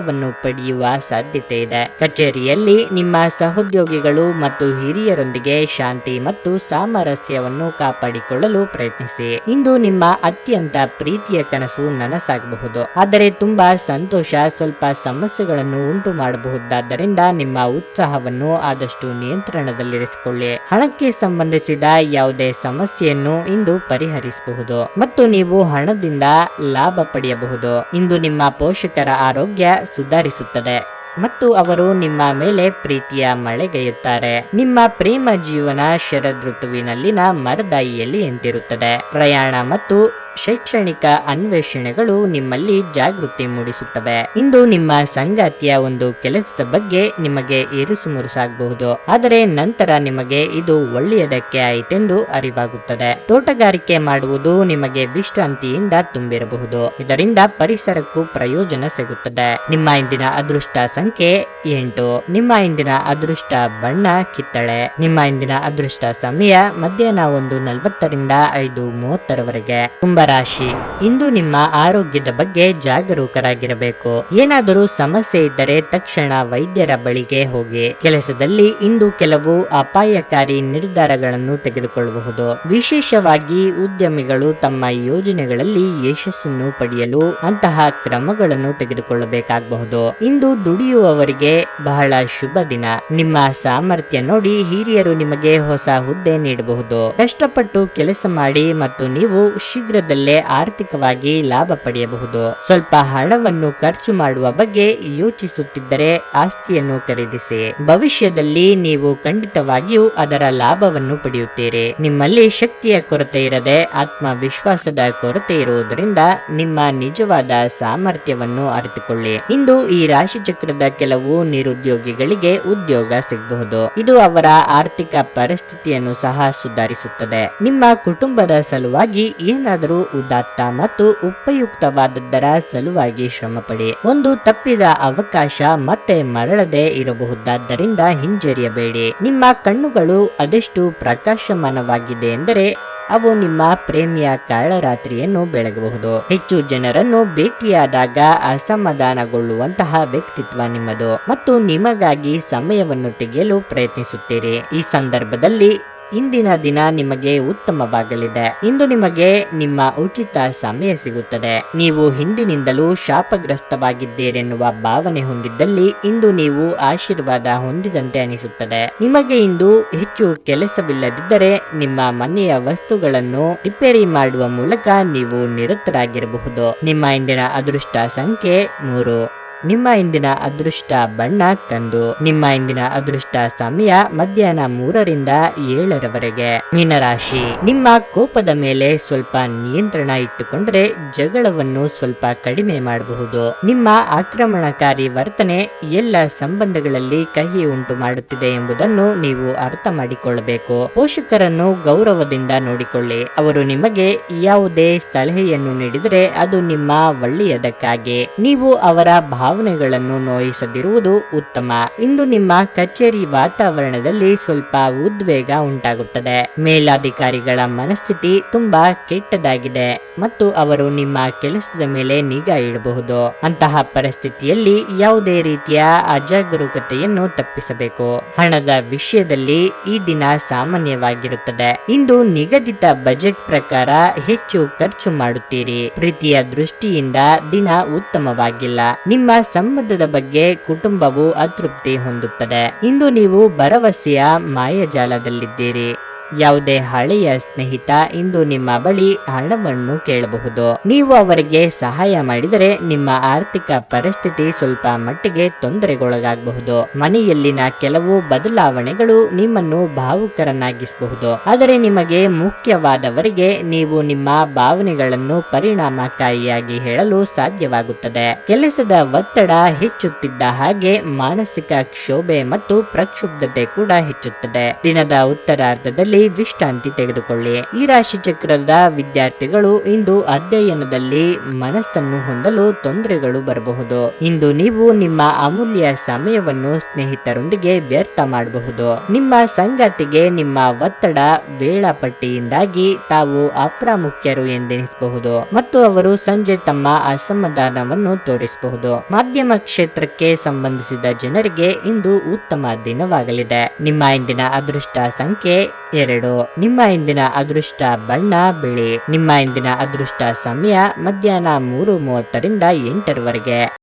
Speaker 1: ಲಾಭವನ್ನು ಪಡೆಯುವ ಸಾಧ್ಯತೆ ಇದೆ. ಕಚೇರಿಯಲ್ಲಿ ನಿಮ್ಮ ಸಹೋದ್ಯೋಗಿಗಳು ಮತ್ತು ಹಿರಿಯರೊಂದಿಗೆ ಶಾಂತಿ ಮತ್ತು ಸಾಮರಸ್ಯವನ್ನು ಕಾಪಾಡಿಕೊಳ್ಳಲು ಪ್ರಯತ್ನಿಸಿ. ಇಂದು ನಿಮ್ಮ ಅತ್ಯಂತ ಪ್ರೀತಿಯ ಕನಸು ನನಸಾಗಬಹುದು. ಆದರೆ ತುಂಬಾ ಸಂತೋಷ, ಸ್ವಲ್ಪ ಸಮಸ್ಯೆಗಳನ್ನು ಉಂಟು ಮಾಡಬಹುದಾದ್ದರಿಂದ ನಿಮ್ಮ ಉತ್ಸಾಹವನ್ನು ಆದಷ್ಟು ನಿಯಂತ್ರಣದಲ್ಲಿರಿಸಿಕೊಳ್ಳಿ. ಹಣಕ್ಕೆ ಸಂಬಂಧಿಸಿದ ಯಾವುದೇ ಸಮಸ್ಯೆಯನ್ನು ಇಂದು ಪರಿಹರಿಸಬಹುದು ಮತ್ತು ನೀವು ಹಣದಿಂದ ಲಾಭ ಪಡೆಯಬಹುದು. ಇಂದು ನಿಮ್ಮ ಪೋಷಕರ ಆರೋಗ್ಯ ಸುಧಾರಿಸುತ್ತದೆ. ಮತ್ತು ಅವರು ನಿಮ್ಮ ಮೇಲೆ ಪ್ರೀತಿಯ ಮಳೆಗೈಯುತ್ತಾರೆ. ನಿಮ್ಮ ಪ್ರೇಮ ಜೀವನ ಶರದ್ ಋತುವಿನಲ್ಲಿನ ಮರದಾಯಿಯಲ್ಲಿ ಎಂತಿರುತ್ತದೆ ಪ್ರಯಾಣ ಮತ್ತು ಶೈಕ್ಷಣಿಕ ಅನ್ವೇಷಣೆಗಳು ನಿಮ್ಮಲ್ಲಿ ಜಾಗೃತಿ ಮೂಡಿಸುತ್ತವೆ. ಇಂದು ನಿಮ್ಮ ಸಂಗಾತಿಯ ಒಂದು ಕೆಲಸದ ಬಗ್ಗೆ ನಿಮಗೆ ಇರುಸು ಮುರುಸಾಗಬಹುದು ಆದರೆ ನಂತರ ನಿಮಗೆ ಇದು ಒಳ್ಳೆಯದಕ್ಕೆ ಆಯಿತೆಂದು ಅರಿವಾಗುತ್ತದೆ. ತೋಟಗಾರಿಕೆ ಮಾಡುವುದು ನಿಮಗೆ ವಿಶ್ರಾಂತಿಯಿಂದ ತುಂಬಿರಬಹುದು. ಇದರಿಂದ ಪರಿಸರಕ್ಕೂ ಪ್ರಯೋಜನ ಸಿಗುತ್ತದೆ. ನಿಮ್ಮ ಇಂದಿನ ಅದೃಷ್ಟ ಸಂಖ್ಯೆ ಎಂಟು. ನಿಮ್ಮ ಇಂದಿನ ಅದೃಷ್ಟ ಬಣ್ಣ, ಕಿತ್ತಳೆ. ನಿಮ್ಮ ಇಂದಿನ ಅದೃಷ್ಟ ಸಮಯ ಮಧ್ಯಾಹ್ನ ಒಂದು ನಲವತ್ತರಿಂದ ಐದು ಮೂವತ್ತರವರೆಗೆ. ಕುಂಭರಾಶಿ ಇಂದು ನಿಮ್ಮ ಆರೋಗ್ಯದ ಬಗ್ಗೆ ಜಾಗರೂಕರಾಗಿರಬೇಕು. ಏನಾದರೂ ಸಮಸ್ಯೆ ಇದ್ದರೆ ತಕ್ಷಣ ವೈದ್ಯರ ಬಳಿಗೆ ಹೋಗಿ. ಕೆಲಸದಲ್ಲಿ ಇಂದು ಕೆಲವು ಅಪಾಯಕಾರಿ ನಿರ್ಧಾರಗಳನ್ನು ತೆಗೆದುಕೊಳ್ಳಬಹುದು. ವಿಶೇಷವಾಗಿ ಉದ್ಯಮಿಗಳು ತಮ್ಮ ಯೋಜನೆಗಳಲ್ಲಿ ಯಶಸ್ಸನ್ನು ಪಡೆಯಲು ಅಂತಹ ಕ್ರಮಗಳನ್ನು ತೆಗೆದುಕೊಳ್ಳಬೇಕಾಗಬಹುದು. ಇಂದು ದುಡಿಯುವವರಿಗೆ ಬಹಳ ಶುಭ ದಿನ. ನಿಮ್ಮ ಸಾಮರ್ಥ್ಯ ನೋಡಿ ಹಿರಿಯರು ನಿಮಗೆ ಹೊಸ ಹುದ್ದೆ ನೀಡಬಹುದು. ಕಷ್ಟಪಟ್ಟು ಕೆಲಸ ಮಾಡಿ ಮತ್ತು ನೀವು ಶೀಘ್ರದಲ್ಲೇ ಆರ್ಥಿಕವಾಗಿ ಲಾಭ ಪಡೆಯಬಹುದು. ಸ್ವಲ್ಪ ಹಣವನ್ನು ಖರ್ಚು ಮಾಡುವ ಬಗ್ಗೆ ಯೋಚಿಸುತ್ತಿದ್ದರೆ ಆಸ್ತಿಯನ್ನು ಖರೀದಿಸಿ. ಭವಿಷ್ಯದಲ್ಲಿ ನೀವು ಖಂಡಿತವಾಗಿಯೂ ಅದರ ಲಾಭವನ್ನು ಪಡೆಯುತ್ತೀರಿ. ನಿಮ್ಮಲ್ಲಿ ಶಕ್ತಿಯ ಕೊರತೆ ಇರದೆ ಆತ್ಮವಿಶ್ವಾಸದ ಕೊರತೆ ಇರುವುದರಿಂದ ನಿಮ್ಮ ನಿಜವಾದ ಸಾಮರ್ಥ್ಯವನ್ನು ಅರಿತುಕೊಳ್ಳಿ. ಇಂದು ಈ ರಾಶಿ ಚಕ್ರದ ಕೆಲವು ನಿರುದ್ಯೋಗಿಗಳಿಗೆ ಉದ್ಯೋಗ ಸಿಗಬಹುದು. ಇದು ಅವರ ಆರ್ಥಿಕ ಪರಿಸ್ಥಿತಿಯನ್ನು ಸಹ ಸುಧಾರಿಸುತ್ತದೆ. ನಿಮ್ಮ ಕುಟುಂಬದ ಸಲುವಾಗಿ ಏನಾದರೂ ಉದಾತ್ತ ಮತ್ತು ಉಪಯುಕ್ತವಾದದ್ದರ ಸಲುವಾಗಿ ಶ್ರಮಪಡಿ. ಒಂದು ತಪ್ಪಿದ ಅವಕಾಶ ಮತ್ತೆ ಮರಳದೆ ಇರಬಹುದಾದ್ದರಿಂದ ಹಿಂಜರಿಯಬೇಡಿ. ನಿಮ್ಮ ಕಣ್ಣುಗಳು ಅದೆಷ್ಟು ಪ್ರಕಾಶಮಾನವಾಗಿದೆ ಎಂದರೆ, ಅವು ನಿಮ್ಮ ಪ್ರೇಮಿಯ ಕಾಳರಾತ್ರಿಯನ್ನು ಬೆಳಗಬಹುದು. ಹೆಚ್ಚು ಜನರನ್ನು ಭೇಟಿಯಾದಾಗ ಅಸಮಾಧಾನಗೊಳ್ಳುವಂತಹ ವ್ಯಕ್ತಿತ್ವ ನಿಮ್ಮದು ಮತ್ತು ನಿಮಗಾಗಿ ಸಮಯವನ್ನು ತೆಗೆಯಲು ಪ್ರಯತ್ನಿಸುತ್ತೀರಿ. ಈ ಸಂದರ್ಭದಲ್ಲಿ ಇಂದಿನ ದಿನ ನಿಮಗೆ ಉತ್ತಮವಾಗಲಿದೆ. ಇಂದು ನಿಮಗೆ ನಿಮ್ಮ ಉಚಿತ ಸಮಯ ಸಿಗುತ್ತದೆ. ನೀವು ಹಿಂದಿನಿಂದಲೂ ಶಾಪಗ್ರಸ್ತವಾಗಿದ್ದೀರೆನ್ನುವ ಭಾವನೆ ಹೊಂದಿದ್ದಲ್ಲಿ ಇಂದು ನೀವು ಆಶೀರ್ವಾದ ಹೊಂದಿದಂತೆ ಅನಿಸುತ್ತದೆ. ನಿಮಗೆ ಇಂದು ಹೆಚ್ಚು ಕೆಲಸವಿಲ್ಲದಿದ್ದರೆ ನಿಮ್ಮ ಮನೆಯ ವಸ್ತುಗಳನ್ನು ರಿಪೇರಿ ಮಾಡುವ ಮೂಲಕ ನೀವು ನಿರತರಾಗಿರಬಹುದು. ನಿಮ್ಮ ಇಂದಿನ ಅದೃಷ್ಟ ಸಂಖ್ಯೆ ಮೂರು. ನಿಮ್ಮ ಇಂದಿನ ಅದೃಷ್ಟ ಬಣ್ಣ ಕಂದು. ನಿಮ್ಮ ಇಂದಿನ ಅದೃಷ್ಟ ಸಮಯ ಮಧ್ಯಾಹ್ನ ಮೂರರಿಂದ ಏಳರವರೆಗೆ. ಮೀನರಾಶಿ ನಿಮ್ಮ ಕೋಪದ ಮೇಲೆ ಸ್ವಲ್ಪ ನಿಯಂತ್ರಣ ಇಟ್ಟುಕೊಂಡ್ರೆ ಜಗಳವನ್ನು ಸ್ವಲ್ಪ ಕಡಿಮೆ ಮಾಡಬಹುದು. ನಿಮ್ಮ ಆಕ್ರಮಣಕಾರಿ ವರ್ತನೆ ಎಲ್ಲ ಸಂಬಂಧಗಳಲ್ಲಿ ಕಹಿ ಉಂಟು ಮಾಡುತ್ತಿದೆ ಎಂಬುದನ್ನು ನೀವು ಅರ್ಥ ಮಾಡಿಕೊಳ್ಳಬೇಕು. ಪೋಷಕರನ್ನು ಗೌರವದಿಂದ ನೋಡಿಕೊಳ್ಳಿ. ಅವರು ನಿಮಗೆ ಯಾವುದೇ ಸಲಹೆಯನ್ನು ನೀಡಿದರೆ ಅದು ನಿಮ್ಮ ಒಳ್ಳೆಯದಕ್ಕಾಗಿ. ನೀವು ಅವರ ಭಾವನೆಗಳನ್ನು ನೋಯಿಸದಿರುವುದು ಉತ್ತಮ. ಇಂದು ನಿಮ್ಮ ಕಚೇರಿ ವಾತಾವರಣದಲ್ಲಿ ಸ್ವಲ್ಪ ಉದ್ವೇಗ ಉಂಟಾಗುತ್ತದೆ. ಮೇಲಾಧಿಕಾರಿಗಳ ಮನಸ್ಥಿತಿ ತುಂಬಾ ಕೆಟ್ಟದಾಗಿದೆ ಮತ್ತು ಅವರು ನಿಮ್ಮ ಕೆಲಸದ ಮೇಲೆ ನಿಗಾ ಇಡಬಹುದು. ಅಂತಹ ಪರಿಸ್ಥಿತಿಯಲ್ಲಿ ಯಾವುದೇ ರೀತಿಯ ಅಜಾಗರೂಕತೆಯನ್ನು ತಪ್ಪಿಸಬೇಕು. ಹಣದ ವಿಷಯದಲ್ಲಿ ಈ ದಿನ ಸಾಮಾನ್ಯವಾಗಿರುತ್ತದೆ. ಇಂದು ನಿಗದಿತ ಬಜೆಟ್ ಪ್ರಕಾರ ಹೆಚ್ಚು ಖರ್ಚು ಮಾಡುತ್ತೀರಿ. ಪ್ರೀತಿಯ ದೃಷ್ಟಿಯಿಂದ ದಿನ ಉತ್ತಮವಾಗಿಲ್ಲ. ನಿಮ್ಮ ಸಂಬಂಧದ ಬಗ್ಗೆ ಕುಟುಂಬವು ಅತೃಪ್ತಿ ಹೊಂದುತ್ತದೆ. ಇಂದು ನೀವು ಭರವಸೆಯ ಮಾಯಜಾಲದಲ್ಲಿದ್ದೀರಿ. ಯಾವುದೇ ಹಳೆಯ ಸ್ನೇಹಿತ ಇಂದು ನಿಮ್ಮ ಬಳಿ ಹಣವನ್ನು ಕೇಳಬಹುದು. ನೀವು ಅವರಿಗೆ ಸಹಾಯ ಮಾಡಿದರೆ ನಿಮ್ಮ ಆರ್ಥಿಕ ಪರಿಸ್ಥಿತಿ ಸ್ವಲ್ಪ ಮಟ್ಟಿಗೆ ತೊಂದರೆಗೊಳಗಾಗಬಹುದು. ಮನೆಯಲ್ಲಿನ ಕೆಲವು ಬದಲಾವಣೆಗಳು ನಿಮ್ಮನ್ನು ಭಾವುಕರನ್ನಾಗಿಸಬಹುದು. ಆದರೆ ನಿಮಗೆ ಮುಖ್ಯವಾದವರಿಗೆ ನೀವು ನಿಮ್ಮ ಭಾವನೆಗಳನ್ನು ಪರಿಣಾಮಕಾರಿಯಾಗಿ ಹೇಳಲು ಸಾಧ್ಯವಾಗುತ್ತದೆ. ಕೆಲಸದ ಒತ್ತಡ ಹೆಚ್ಚುತ್ತಿದ್ದ ಹಾಗೆ ಮಾನಸಿಕ ಕ್ಷೋಭೆ ಮತ್ತು ಪ್ರಕ್ಷುಬ್ಧತೆ ಕೂಡ ಹೆಚ್ಚುತ್ತದೆ. ದಿನದ ಉತ್ತರಾರ್ಧದಲ್ಲಿ ವಿಶ್ರಾಂತಿ ತೆಗೆದುಕೊಳ್ಳಿ. ಈ ರಾಶಿ ಚಕ್ರದ ವಿದ್ಯಾರ್ಥಿಗಳು ಇಂದು ಅಧ್ಯಯನದಲ್ಲಿ ಮನಸ್ಸನ್ನು ಹೊಂದಲು ತೊಂದರೆಗಳು ಬರಬಹುದು. ಇಂದು ನೀವು ನಿಮ್ಮ ಅಮೂಲ್ಯ ಸಮಯವನ್ನು ಸ್ನೇಹಿತರೊಂದಿಗೆ ವ್ಯರ್ಥ ಮಾಡಬಹುದು. ನಿಮ್ಮ ಸಂಗಾತಿಗೆ ನಿಮ್ಮ ಒತ್ತಡ ವೇಳಾಪಟ್ಟಿಯಿಂದಾಗಿ ತಾವು ಅಪ್ರಾಮುಖ್ಯರು ಎಂದೆನಿಸಬಹುದು. ಮತ್ತು ಅವರು ಸಂಜೆ ತಮ್ಮ ಅಸಮಾಧಾನವನ್ನು ತೋರಿಸಬಹುದು. ಮಾಧ್ಯಮ ಕ್ಷೇತ್ರಕ್ಕೆ ಸಂಬಂಧಿಸಿದ ಜನರಿಗೆ ಇಂದು ಉತ್ತಮ ದಿನವಾಗಲಿದೆ. ನಿಮ್ಮ ಇಂದಿನ ಅದೃಷ್ಟ ಸಂಖ್ಯೆ ಎರಡು ನಿಮ್ಮ ಇಂದಿನ ಅದೃಷ್ಟ ಬಣ್ಣ ಬಿಳಿ. ನಿಮ್ಮ ಇಂದಿನ ಅದೃಷ್ಟ ಸಮಯ ಮಧ್ಯಾಹ್ನ ಮೂರು ಮೂವತ್ತರಿಂದ ಎಂಟರವರೆಗೆ.